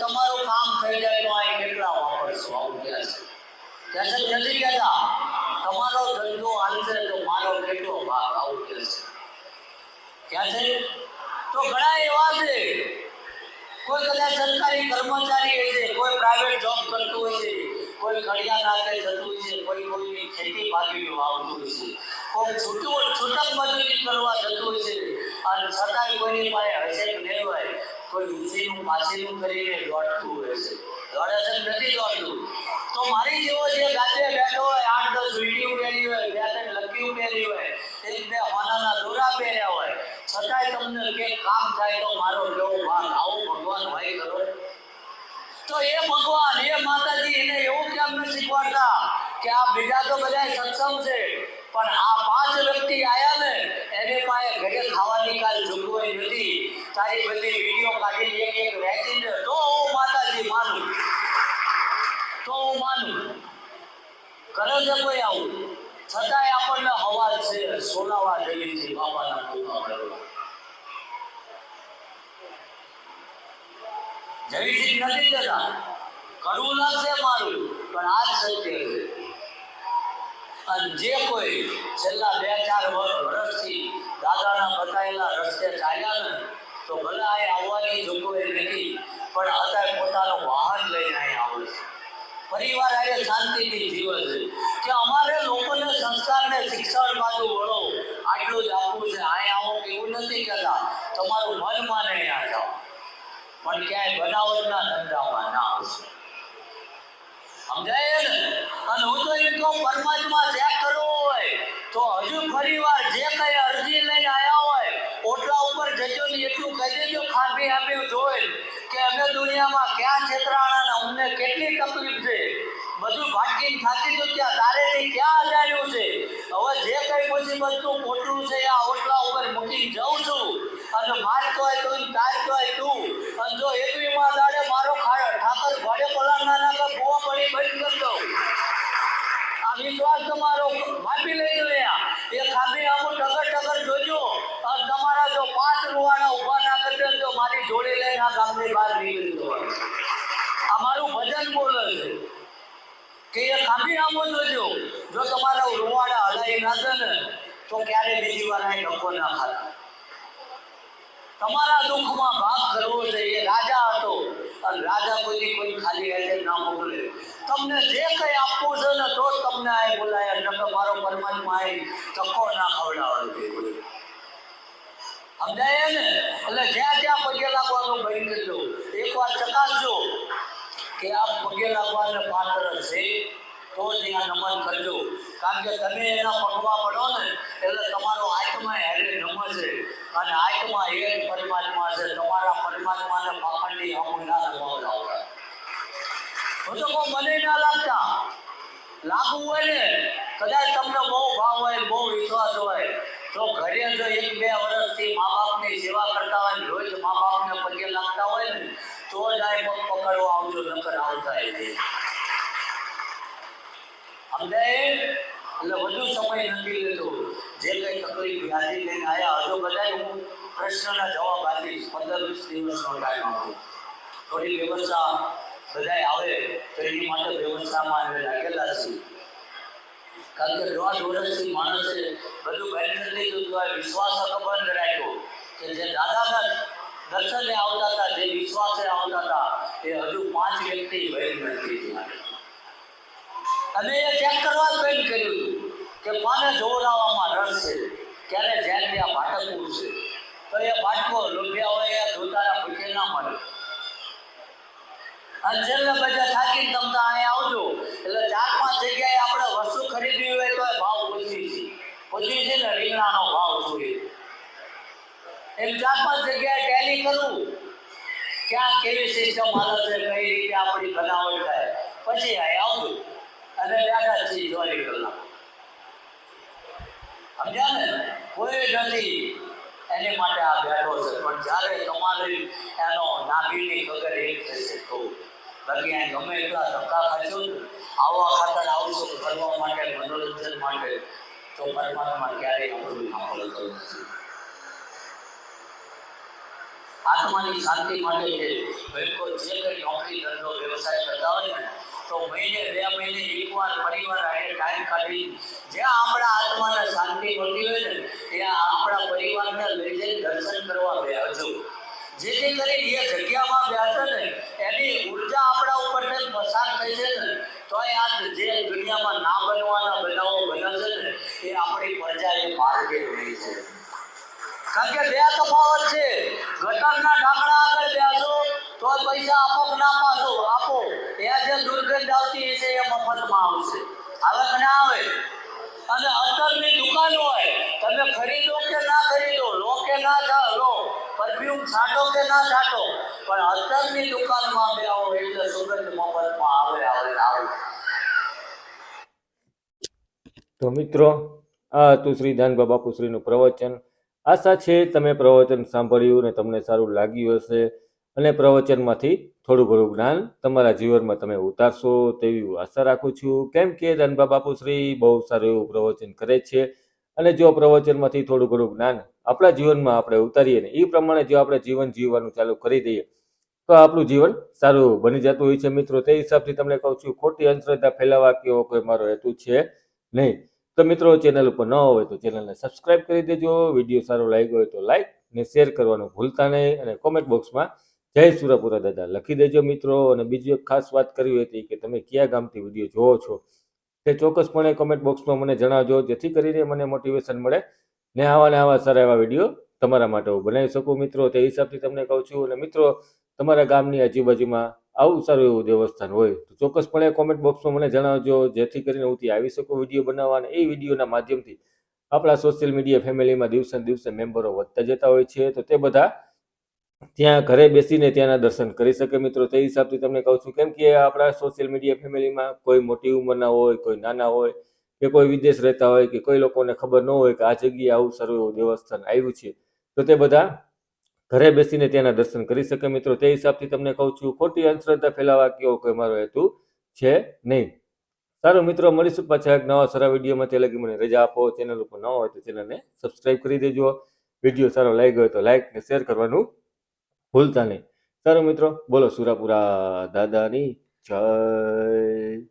તમારું કામ થઈ જાય તો આ કેટલા વાપરશો. આવું કહે છે. કહે છે કે નથી કહેતા, તમારો ધંધો હાલશે તો મારો કેટલો ભાગ. આવું કહે છે. ક્યાં છે? તો ઘણા એવા છે, કોઈ કદાચ સરકારી કર્મચારી હોય છે, કોઈ પ્રાઇવેટ જોબ કરતું હોય છે, કોઈ ઘડિયા નાખે જતું હોય છે, કોઈ કોઈની ખેતી બાકી વાવતું હોય છે, કોઈ છૂટું છૂટક મજૂરી કરવા જતું હોય છે, અને છતાંય કોઈની પાસે હશે નહીં હોય કોઈ ઊંચીનું કરીને દોડતું હોય છે. છે નથી દોડતું. તો મારી જેવો જે ગાજે બેઠો હોય, આઠ દસ વીડીઓ પહેરી હોય, બે ત્રણ હોય એક બે હોનાના દોરા પહેર્યા હોય. છતાંય તમને કે કામ થાય તો મારો કેવો ભાગ? આવો ભગવાન, ભાઈ કરો. તો એ ભગવાન, એ માતાજી એને એવું કેમ ન શીખવાડતા કે આ બીજા તો બધા સત્સંગ છે, પણ આ પાંચ વ્યક્તિ આયા ને, એને પાસે ઘરે ખાવાની કાલ જોગવાઈ નથી. તારી બધી કાઢીને એક એક વેચી તો માતાજી માનું તો હું માનું કરે છે કોઈ આવું છતાંય આપણને હવા છે સોલાવા જઈએ છે બાબાના કૃપા કરવા જયસિંહ નથી જતા કરવું ના છે મારું પણ આ જ સત્ય છે અને જે કોઈ છેલ્લા બે ચાર વર્ષ વર્ષથી દાદાના બતાવેલા રસ્તે ચાલ્યા ને તો ભલા અહીંયા આવવાની જોગવાઈ નથી, પણ અત્યારે પોતાનું વાહન લઈને અહીં આવે છે. પરિવાર આજે શાંતિથી જીવે છે. કે અમારે લોકોને સંસ્કારને શિક્ષણ બાજુ વળો, આટલું જ આપવું છે. અહીં આવો એવું નથી કહેતા. તમારું મન માને ત્યાં જાઓ. પણ ક્યાંય બનાવટના ધંધામાં ના આવશે. સમજાય ને? અને હું તો એમ કહું, પરમાત્મા ચેક કરવો હોય, તો હજુ ફરી વાર જે કઈ અરજી લઈને ને એટલું કહી દેજો ખાંભી આંબી જોઈ કે અમે દુનિયામાં ક્યાં છેતરાણા અમને કેટલી તકલીફ છે? બધું ભાટકીને ખાતી તો ત્યાં તારેથી ક્યાં અજાણ્યું છે? હવે જે કઈ મુસીબતનું પોટલું છે, આ ઓટલા ઉપર મૂકીને જાઉં છું. અને મારતો હોય તો તારતો હોય તું અને જો એકવી માં દાડે મારો ખાડો ઠાકર ઘોડે પલાણ ના નાખે ગોવા પડી બંધ કરી દઉં આ વિશ્વાસ તમારો માપી લઈ ગયા એ ખામી આમું ટકર ટકર જોજો અને તમારા જો પાંચ રૂવાના ઊભા ના કરી દે તો મારી તમારા રૂવાડા હલાઈ તો અહીં ભાગ કરવો છે રાજા હતો. અને રાજા કોઈ કોઈ ખાલી હાથે ના મોકલે. તમને જે કઈ આપવું છે ને, તો તમને આ બોલાય. નકર મારો પરમાત્મા આ ધક્કો ના ખવડાવવાનો સમજાય ને એટલે જ્યાં જ્યાં પગે લાગવાનું બંધ કરજો એકવાર ચકાસજો કે આ પગે લાગવાને પાત્ર છે તો ત્યાં નમન કરજો કારણ કે તમે એના પગમાં પડો ને, એટલે તમારો આત્મા હેરે નમે છે. અને આત્મા એ પરમાત્મા છે. તમારા પરમાત્માને પાખંડી અમુક ના લગાવડાવતા હું તો મને ના લાગતા. લાગુ હોય ને, કદાચ તમને બહુ ભાવ હોય, બહુ વિશ્વાસ હોય, તો ઘરે જો એક બે વર્ષથી મા બાપની સેવા કરતા હોય રોજ મા બાપને પગે લાગતા હોય ને, તો જ આ પગ પકડવા આવજો, નકર આવતા એ સમજાય? એટલે વધુ સમય નથી લેતો. જે કઈ તકલીફ યાદી લઈને આવ્યા હજુ બધા હું પ્રશ્નના જવાબ આપીશ. પંદર વીસ દિવસનો ટાઈમ આપું. થોડી વ્યવસ્થા બધા આવે, તો એની માટે વ્યવસ્થામાં અમે લાગેલા છીએ. કારણ કે દોઢ વર્ષથી માણસે બધું બેન લઈ જતું હોય વિશ્વાસ અકબંધ રાખ્યો કે જે દાદાના દર્શને આવતા હતા, જે વિશ્વાસે આવતા હતા, એ હજુ પાંચ વ્યક્તિ બેન નથી અને એ ચેક કરવા જ બંધ કર્યું. કે કોને જોવડાવવામાં રસ છે. ક્યારે જ્યાં ત્યાં ભાટકવું છે તો એ ભાટકો લોભ્યા હોય એ ધોતારા પૂછે ના મળે અને છેલ્લે બધા થાકીને તમતા અહીંયા આવજો. એટલે ચાર પાંચ જગ્યાએ આપણે વસ્તુ ખરીદવી હોય તો ભાવ પૂછી છે. પૂછી છે ને રીંગણાનો ભાવ જોઈએ. એટલે ચાર પાંચ જગ્યાએ ટેલી કરવું ક્યાં કેવી સિસ્ટમ હાલે છે, કઈ રીતે આપણી બનાવટ થાય. પછી અહીંયા આવજો. અને દાદાજી જોઈ કલાક સમજ્યા ને? કોઈ નથી. એની માટે આ બેઠો છે. પણ જ્યારે તમારી એનો નાગીની વગર એક થશે તો બાકી અહીં ગમે એટલા ધક્કા ખાશો આવા ખાતર આવશો કરવા માટે, મનોરંજન માટે તો પરમાત્મા ક્યારેય આપણું સાંભળતો નથી. આત્મા આત્માની શાંતિ માટે જે બિલકુલ જે કંઈ નોકરી ધંધો વ્યવસાય કરતા હોય ને તો મહિને, બે મહિને એકવાર પરિવાર હારે ટાઈમ કાઢી જ્યાં આપણા આત્માને શાંતિ મળતી હોય ને, ત્યાં આપણા પરિવારને લઈ જઈને દર્શન કરવા બેસજો જેથી કરી એ જગ્યામાં બેસે ને, એની ઊર્જા આપણા ઉપરથી પસાર થઈ છે ને તો આ જે દુનિયામાં ના બનવાના બનાવો બને છે ને, એ આપણી પ્રજા એ માર્ગે રહી છે. કારણ કે બે તફાવત છે. ગટરના ઢાંકણા આગળ બેસો તો પૈસા આપો કે ના પાછો? આપો. ત્યાં જે દુર્ગંધ આવતી હશે એ મફતમાં આવશે. હવે ના આવે. અને અત્તરની દુકાન હોય, તમે ખરીદો કે ના ખરીદો, લો કે ના લો. પરફ્યુમ છાંટો કે ના છાંટો. પણ અત્તરની દુકાનમાં બે આવો એટલે સુગંધ મફતમાં આવે આવે આવે. તો મિત્રો, આ હતું શ્રી દાનબા બાપુશ્રીનું પ્રવચન. આશા છે તમે પ્રવચન સાંભળ્યું અને તમને સારું લાગ્યું હશે. અને પ્રવચનમાંથી થોડું ઘણું જ્ઞાન તમારા જીવનમાં તમે ઉતારશો તેવી આશા રાખું છું. કેમ કે દાનબા બાપુશ્રી બહુ સારું એવું પ્રવચન કરે છે અને જો પ્રવચનમાંથી થોડું ઘણું જ્ઞાન આપણા જીવનમાં આપણે ઉતારીએ ને એ પ્રમાણે જો આપણે જીવન જીવવાનું ચાલુ કરી દઈએ તો આપણું જીવન સારું બની જતું હોય છે. મિત્રો, તે હિસાબથી તમને કહું છું, ખોટી અંધશ્રદ્ધા ફેલાવા કેવો કોઈ મારો હેતુ છે નહીં. તો મિત્રો, ચેનલ ઉપર ન હોય તો ચેનલને સબસ્ક્રાઇબ કરી દેજો. વીડિયો સારો લાગ્યો હોય તો લાઈક ને શેર કરવાનું ભૂલતા નહીં અને કોમેન્ટ બોક્સમાં જય સુરપુરા દાદા. લખી દેજો મિત્રો અને બીજી એક ખાસ વાત કરવી હતી કે તમે કયા ગામથી વીડિયો જોવો છો તે ચોક્કસપણે કોમેન્ટ બોક્સમાં મને જણાવજો, જેથી કરીને મને મોટિવેશન મળે ને આવા ને આવા સારા એવા વીડિયો તમારા માટે હું બનાવી શકું મિત્રો. તે હિસાબથી તમને કહું છું અને મિત્રો, તમારા ગામની આજુબાજુમાં આવું સારું એવું દેવસ્થાન હોય તો ચોક્કસપણે કોમેન્ટ બોક્સમાં મને જણાવજો, જેથી કરીને હું ત્યાં આવી શકું વીડિયો બનાવવા અને એ વિડીયોના માધ્યમથી આપણા સોશિયલ મીડિયા ફેમિલીમાં દિવસે દિવસે મેમ્બરો વધતા જતા હોય છે. તો તે બધા ત્યાં ઘરે બેસીને ત્યાંના દર્શન કરી શકે મિત્રો. તે હિસાબથી તમને કહું છું, કેમ કે આપણા સોશિયલ મીડિયા ફેમિલીમાં કોઈ મોટી ઉંમરના હોય, કોઈ નાના હોય, કે કોઈ વિદેશ રહેતા હોય, કે કોઈ લોકોને ખબર ન હોય કે આ જગ્યાએ આવું સારું દેવસ્થાન આવ્યું છે, તો તે બધા ઘરે બેસીને ત્યાંના દર્શન કરી શકે મિત્રો. તે હિસાબથી તમને કહું છું, ખોટી અંધશ્રદ્ધા ફેલાવા કેવો કોઈ મારો હેતુ છે નહીં. સારું મિત્રો, મળીશું પાછા એક નવા સારા વિડીયોમાં. તે લગી મને રજા આપો. ચેનલ ઉપર ન હોય તો ચેનલને સબસ્ક્રાઈબ કરી દેજો. વીડિયો સારો લાગ્યો હોય તો લાઈક ને શેર કરવાનું ભૂલતા નહીં. સારું મિત્રો બોલો સુરાપુરા દાદાની જય.